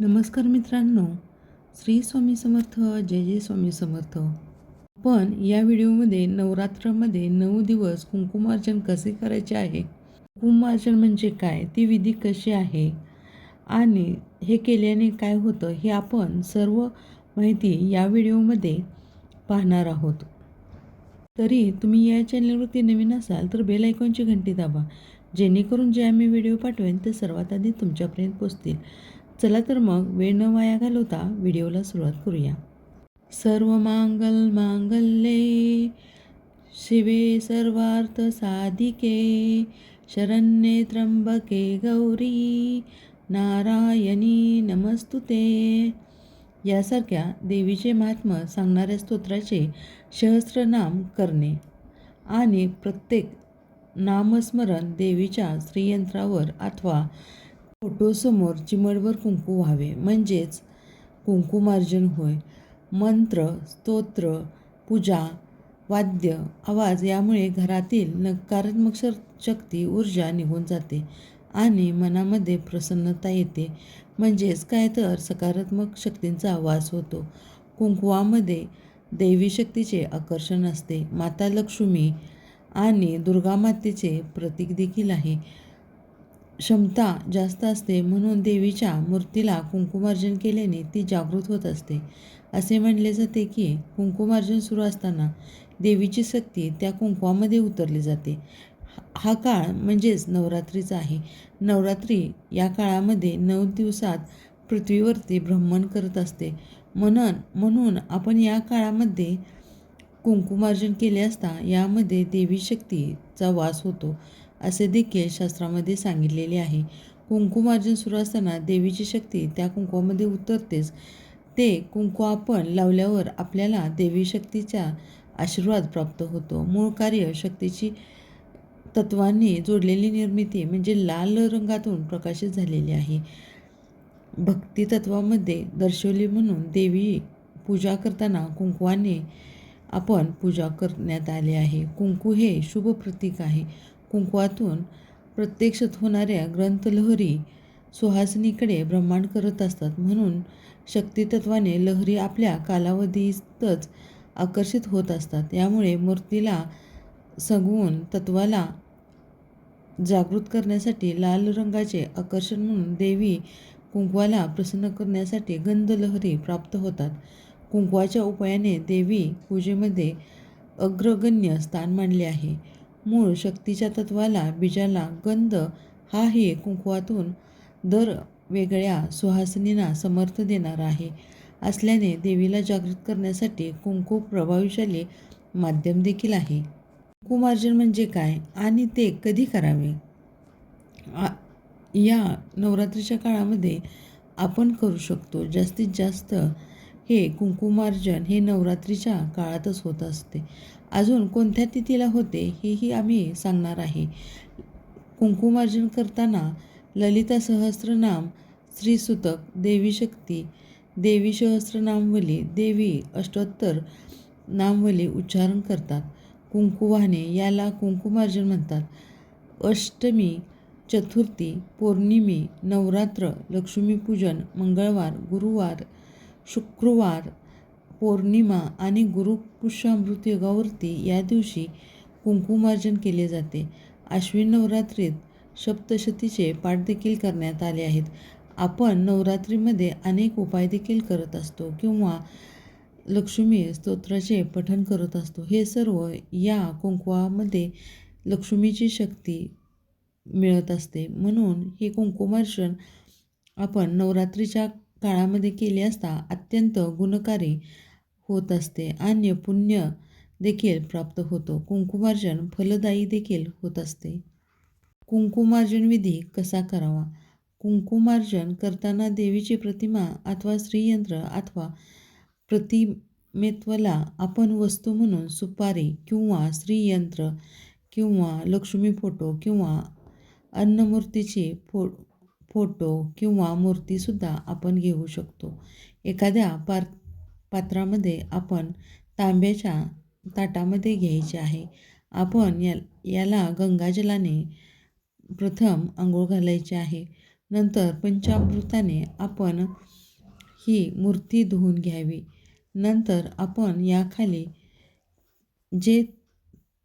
नमस्कार मित्रांनो श्री स्वामी समर्थ जय जय स्वामी समर्थ. पण या व्हिडिओमध्ये नवरात्रामध्ये नऊ दिवस कुंकुमार्जन कसे करायचे आहे? कुंकुमार्जन म्हणजे काय? ती विधी कशी आहे? आणि हे केल्याने काय होतं हे आपण सर्व माहिती या व्हिडिओमध्ये पाहणार आहोत. तरी तुम्ही या चॅनलवरती नवीन असाल तर बेल आयकॉनची घंटी दाबा जेणेकरून जे आम्ही व्हिडिओ पाठवेन ते सर्वात आधी तुमच्यापर्यंत पोचतील. चला तर मग वेळ न वाया घालवता व्हिडिओला सुरुवात करूया. सर्व मांगल मांगल्ये शिवे सर्वार्थ साधिके शरण्ये त्र्यंबके गौरी नारायणी नमस्तुते. यासारख्या देवीचे महात्म्य सांगणाऱ्या स्तोत्राचे सहस्रनाम करणे आणि प्रत्येक नामस्मरण देवीच्या श्रीयंत्रावर अथवा फोटोसमोर चिमडवर कुंकू व्हावे. म्हणजेच कुंकुमार्जन होय. मंत्र स्तोत्र पूजा वाद्य आवाज यामुळे घरातील नकारात्मक शक्ती ऊर्जा निघून जाते आणि मनामध्ये प्रसन्नता येते. म्हणजेच काय तर सकारात्मक शक्तींचा वास होतो. कुंकुवामध्ये देवी शक्तीचे आकर्षण असते. माता लक्ष्मी आणि दुर्गा मातेचे प्रतीक देखील आहे. क्षमता जास्त असते म्हणून देवीच्या मूर्तीला कुंकुमार्जन केल्याने ती जागृत होत असते. असे म्हणले जाते की कुंकुमार्जन सुरू असताना देवीची शक्ती त्या कुंकुमामध्ये उतरली जाते. हा काळ म्हणजेच नवरात्रीचा आहे. नवरात्री या काळामध्ये नऊ दिवसात पृथ्वीवरती भ्रमण करत असते. म्हणून म्हणून आपण या काळामध्ये कुंकुमार्जन केले असता यामध्ये देवी शक्तीचा वास होतो. असे देखील शास्त्रामध्ये सांगितलेले आहे. कुंकुमार्जन सुरू असताना देवीची शक्ती त्या कुंकुमामध्ये उतरतेच. ते कुंकू आपण लावल्यावर आपल्याला देवी शक्तीचा आशीर्वाद प्राप्त होतो. मूळ कार्य शक्तीची तत्वांनी जोडलेली निर्मिती म्हणजे लाल रंगातून प्रकाशित झालेली आहे. भक्ती तत्वामध्ये दर्शवली म्हणून देवी पूजा करताना कुंकुवाने आपण पूजा करण्यात आले आहे. कुंकू हे शुभ प्रतीक आहे. कुंकवातून प्रत्यक्षात होणाऱ्या ग्रंथलहरी सुहासनीकडे ब्रह्मांड करत असतात. म्हणून शक्तितत्वाने लहरी आपल्या कालावधीतच आकर्षित होत असतात. यामुळे मूर्तीला सगवून तत्वाला जागृत करण्यासाठी लाल रंगाचे आकर्षण म्हणून देवी कुंकवाला प्रसन्न करण्यासाठी गंधलहरी प्राप्त होतात. कुंकवाच्या उपायाने देवी पूजेमध्ये अग्रगण्य स्थान मानले आहे. मूळ शक्तीच्या तत्वाला बीजाला गंध हाही कुंकवातून दर वेगळ्या सुहासनीना समर्थ देणारा आहे. असल्याने देवीला जागृत करण्यासाठी कुंकू प्रभावशाली माध्यम देखील आहे. कुंकुमार्जन म्हणजे काय आणि ते कधी करावे? या नवरात्रीच्या काळामध्ये आपण करू शकतो. जास्तीत जास्त हे कुंकुमार्जन हे नवरात्रीच्या काळातच होत असते. अजून कोणत्या तिथीला होते हेही आम्ही सांगणार आहे. कुंकुमार्जन करताना ललिता सहस्रनाम श्रीसुतक देवी शक्ती देवी सहस्रनामवली देवी अष्टोत्तर नामवली उच्चारण करतात. कुंकू वाहने याला कुंकुमार्जन म्हणतात. अष्टमी चतुर्थी पौर्णिमी नवरात्र लक्ष्मीपूजन मंगळवार गुरुवार शुक्रवार पौर्णिमा आणि गुरुपुष्यामृती योगावरती या दिवशी कुंकुमार्जन केले जाते. आश्विन नवरात्रीत सप्तशतीचे पाठ देखील करण्यात आले आहेत. आपण नवरात्रीमध्ये अनेक उपाय देखील करत असतो किंवा लक्ष्मी स्तोत्राचे पठण करत असतो. हे सर्व या कुंकुवामध्ये लक्ष्मीची शक्ती मिळत असते. म्हणून हे कुंकुमार्जन आपण नवरात्रीच्या काळामध्ये केले असता अत्यंत गुणकारी होत असते. आणि पुण्य देखील प्राप्त होतो. कुंकुमार्जन फलदायी देखील होत असते. कुंकुमार्जन विधी कसा करावा? कुंकुमार्जन करताना देवीची प्रतिमा अथवा श्रीयंत्र अथवा प्रतिमेत्वला आपण वस्तू म्हणून सुपारी किंवा श्रीयंत्र किंवा लक्ष्मी फोटो किंवा अन्नमूर्तीची फो फोटो किंवा मूर्तीसुद्धा आपण घेऊ शकतो. एखाद्या पार पात्रामध्ये आपण तांब्याच्या ताटामध्ये घ्यायचे आहे. आपण या याला गंगाजलाने प्रथम आंघोळ घालायचे आहे. नंतर पंचामृताने आपण ही मूर्ती धुवून घ्यावी. नंतर आपण याखाली जे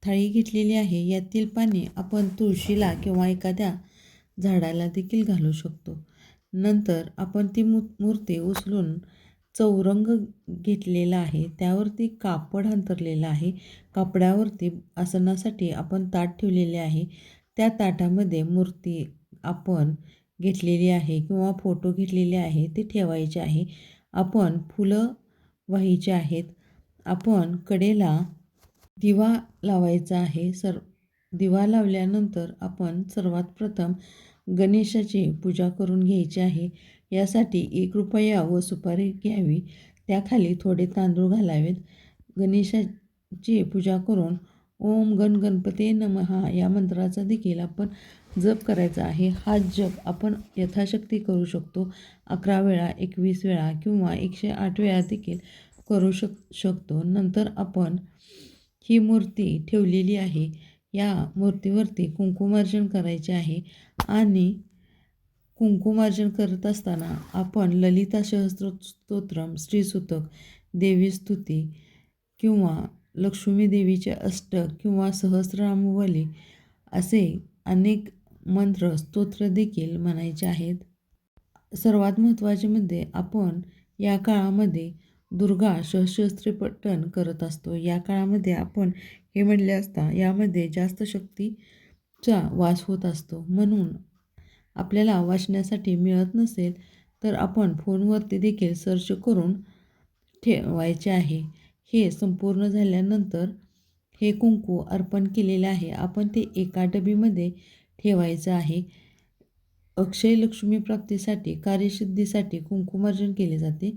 थाळी घेतलेली आहे यातील पाणी आपण तुळशीला किंवा एखाद्या झाडाला देखील घालू शकतो. नंतर आपण ती मू मूर्ती उचलून चौरंग घेतलेला आहे. त्यावरती कापड अंतरलेलं आहे. कापडावरती आसनासाठी आपण ताट ठेवलेले आहे. त्या ताटामध्ये मूर्ती आपण घेतलेली आहे किंवा फोटो घेतलेले आहे ते ठेवायचे आहे. आपण फुलं व्हायचे आहेत. आपण कडेला दिवा लावायचा आहे. सर दिवा लावल्यानंतर आपण सर्वात प्रथम गणेशाची पूजा करून घ्यायची आहे. यासाठी एक रुपया व सुपारी घ्यावी. त्याखाली थोडे तांदूळ घालावेत. गणेशाची पूजा करून ओम गण गणपते नमहा या मंत्राचा देखील आपण जप करायचा आहे. हा जप आपण यथाशक्ती करू शकतो. अकरा वेळा एकवीस वेळा किंवा एकशे आठ वेळा देखील करू शक शकतो. नंतर आपण ही मूर्ती ठेवलेली आहे. या मूर्तीवरती कुंकुमार्जन करायचे आहे. आणि कुंकुमार्जन करत असताना आपण ललिता सहस्त्र स्तोत्रम श्रीसूतक देवी स्तुती किंवा लक्ष्मी देवीचे अष्टक किंवा सहस्रामवली असे अनेक मंत्र स्तोत्र देखील म्हणायचे आहेत. सर्वात महत्त्वाचे म्हणजे आपण या काळामध्ये दुर्गा सहस्त्रे पठण करत असतो. या काळामध्ये आपण हे म्हणले असता यामध्ये जास्त शक्तीचा वास होत असतो. म्हणून आपल्याला वाचण्यासाठी मिळत नसेल तर आपण फोनवरती देखील सर्च करून ठेवायचे आहे. हे संपूर्ण झाल्यानंतर हे कुंकू अर्पण केलेले आहे. आपण ते एका डबीमध्ये ठेवायचं आहे. अक्षय लक्ष्मी प्राप्तीसाठी कार्यसिद्धीसाठी कुंकुमार्जन केले जाते.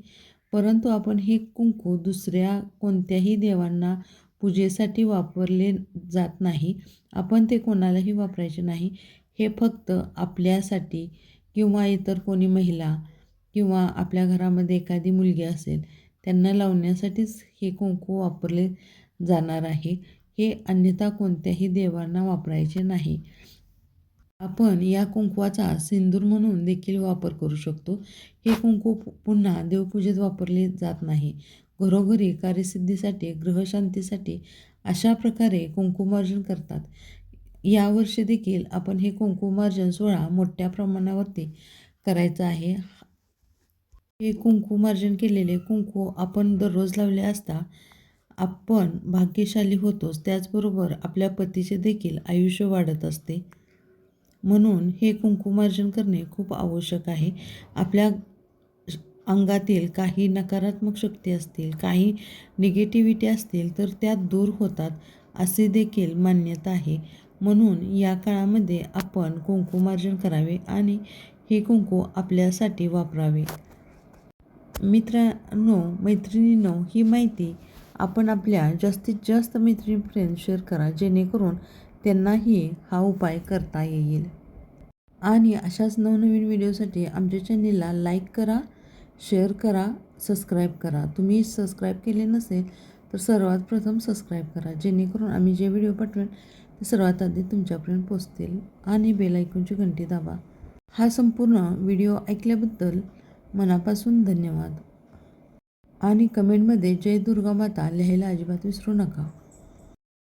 परंतु आपण हे कुंकू दुसऱ्या कोणत्याही देवांना पूजेसाठी वापरले जात नाही. आपण ते कोणालाही वापरायचे नाही. हे फक्त आपल्यासाठी किंवा इतर कोणी महिला किंवा आपल्या घरामध्ये एखादी मुलगी असेल त्यांना लावण्यासाठीच हे कुंकू वापरले जाणार आहे. हे अन्यथा कोणत्याही देवांना वापरायचे नाही. आपण या कुंकवाचा सिंदूर म्हणून देखील वापर करू शकतो. हे कुंकू पु- पुन्हा देवपूजेत वापरले जात नाही. घरोघरी कार्यसिद्धीसाठी ग्रहशांतीसाठी अशा प्रकारे कुंकुमार्जन करतात. यावर्षी देखील आपण हे कुंकुमार्जन सोहळा मोठ्या प्रमाणावरती करायचा आहे. हे कुंकुमार्जन केलेले कुंकू आपण दररोज लावले असता आपण भाग्यशाली होतोच. त्याचबरोबर आपल्या पतीचे देखील आयुष्य वाढत असते. म्हणून हे कुंकुमार्जन करणे खूप आवश्यक आहे. आपल्या अंगातील काही नकारात्मक शक्ती असतील काही निगेटिव्हिटी असतील तर त्या दूर होतात असे देखील मान्यता आहे. म्हणून या काळामध्ये आपण कुंकुमार्जन करावे आणि हे कुंकू आपल्यासाठी वापरावे. मित्रांनो मैत्रिणींनो ही माहिती आपण आपल्या जास्तीत जास्त मैत्रिणीपर्यंत शेअर करा जेणेकरून त्यांनाही हा उपाय करता येईल. आणि अशाच नवनवीन व्हिडिओसाठी आमच्या चॅनेलला लाईक करा. शेअर करा सबस्क्राईब करा. तुम्ही सबस्क्राईब केले नसेल तर सर्वात प्रथम सबस्क्राईब करा. जेणेकरून आम्ही जे व्हिडिओ पाठवेन ते सर्वात आधी तुमच्यापर्यंत पोचतील आणि बेल ऐकूनची घंटी दाबा. हा संपूर्ण व्हिडिओ ऐकल्याबद्दल मनापासून धन्यवाद. आणि कमेंटमध्ये जय दुर्गा माता लिहायला अजिबात विसरू नका.